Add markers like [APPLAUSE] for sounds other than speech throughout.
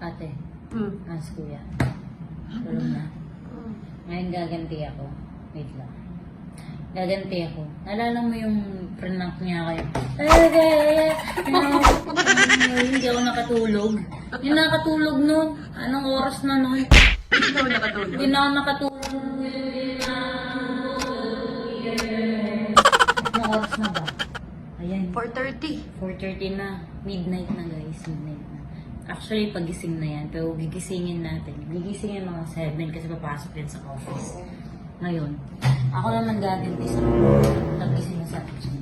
Ate, Hmm. as kuya. Tulog na. Ngayon gaganti ako. Wait lang. Gaganti ako. Nalala mo yung prank niya kayo? Hindi ako nakatulog. Yung nakatulog nun. Anong oras na nun? Hindi ka ba nakatulog? Hindi na ako nakatulog. Anong oras na ba? Ayan. 4.30. 4.30 na. Midnight na guys. Midnight. Actually, pagising na yan. Pero gigisingin natin. Gigisingin mga 7 kasi papasok yan sa office. Ngayon, ako naman gaganti sa nagising na sa akin.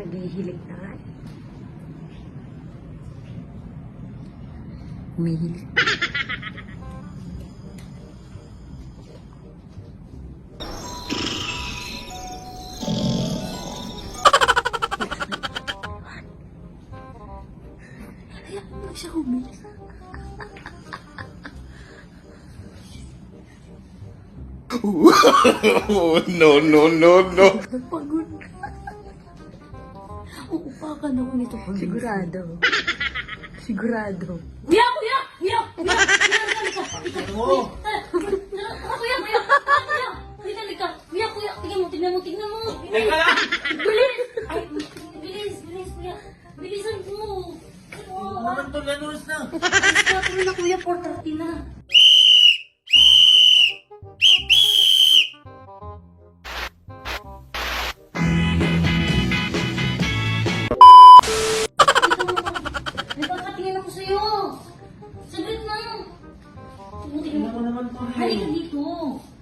Naghihilig na nga eh. [LAUGHS] Umihilig. Huwag siya humilig. [LAUGHS] no, no, no, no. Pagod. Uupakan ako nito Sigurado. Sigurado. Kuya! Kuya! Kuya! Kuya! Kuya! Kuya! Kuya! Kuya! Kuya! Kuya! Halika! Kuya! Kuya! Tingnan mo! Tingnan mo! Tingnan mo! Teka lang! Bilis! 4 na kuya, 4.30 na. Nagkakatingin ako sa'yo. Saglit na. Tumutingin Ano mo. naman to, Halika dito.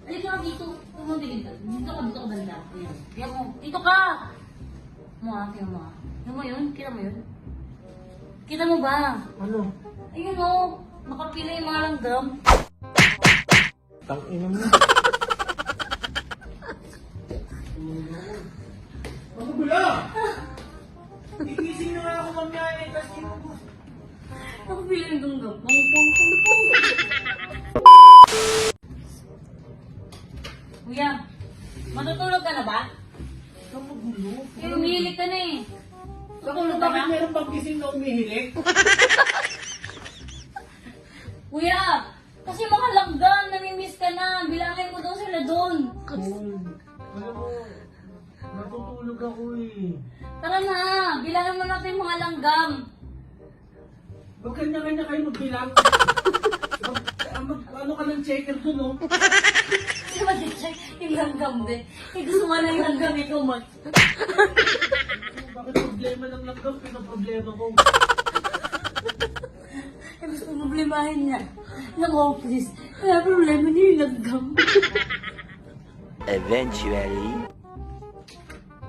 Halika ka dito. Tumutingin ka. Dito ka, dito ka banda. Ayan. Tingnan mo. Dito ka. Ah, tingnan mo ah. Tingnan mo yun? Kita mo yun? Kita mo ba? Ano? Ayun o, nakapila yung mga langgam. Tang ina mo. Ako bula! Igising na nga ako mamaya eh, kasi Nakapila yung langgam. Pong, pong, pong, pong. Kuya, matutulog ka na ba? Ang magulo. Eh, umihilig ka na eh. Ako Tutulog ka bakit na? meron bang gising na umihilig? [LAUGHS] Kuya, kasi mga langgam, namimiss ka na. Bilangin mo daw sila doon. Cool. Alam mo, natutulog ako eh. Tara na, bilangin mo natin yung mga langgam. Huwag kanya-kanya kayo magbilang. mag, ah, mag, ano ka ng checker dun, oh. Kasi mag-check yung langgam din. Eh, gusto mo na yung langgam, ikaw mag... Bakit problema ng langgam? Pinaproblema ko. Problemahin niya. Ng office. Kaya problema niya yung langgam. Eventually.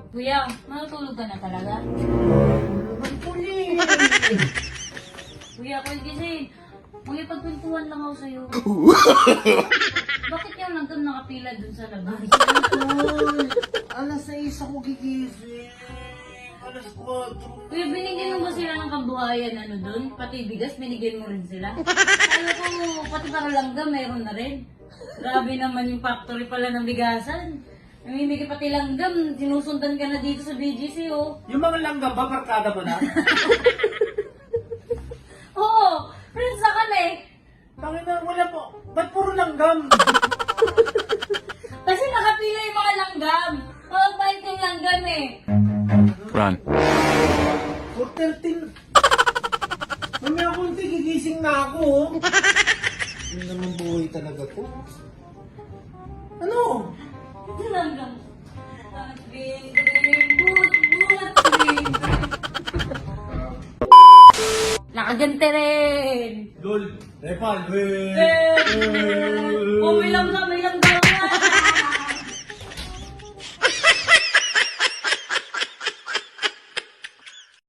Kuya, matutulog ka na talaga? Naman puli! Kuya, pwede kasi magipagkwentuhan lang ako sa'yo. [LAUGHS] Bakit yung langgam nakapila dun sa labas? Alas 6 ako gigising. Alas 4. Kuya, binigyan mo ba sila ng kabuhayan ano dun? Pati bigas, binigyan mo rin sila? Alam ko, pati para langgam, meron na rin. Grabe naman yung factory pala ng bigasan. Namimigay pati langgam, sinusundan ka na dito sa BGC, oh. Yung mga langgam ba, barkada mo na? [LAUGHS] Oo, friends na kami. Tangin na, wala po. Ba't puro langgam? [LAUGHS] Kasi nakapila yung mga langgam. Mababait yung langgam eh. Run. 4.13. Mamaya kunti, gigising na ako, oh. Ano naman buhay talaga to? Ano? At green, green, but, but, green. Nakagante rin. Lol. Repal. Eh, Umilam na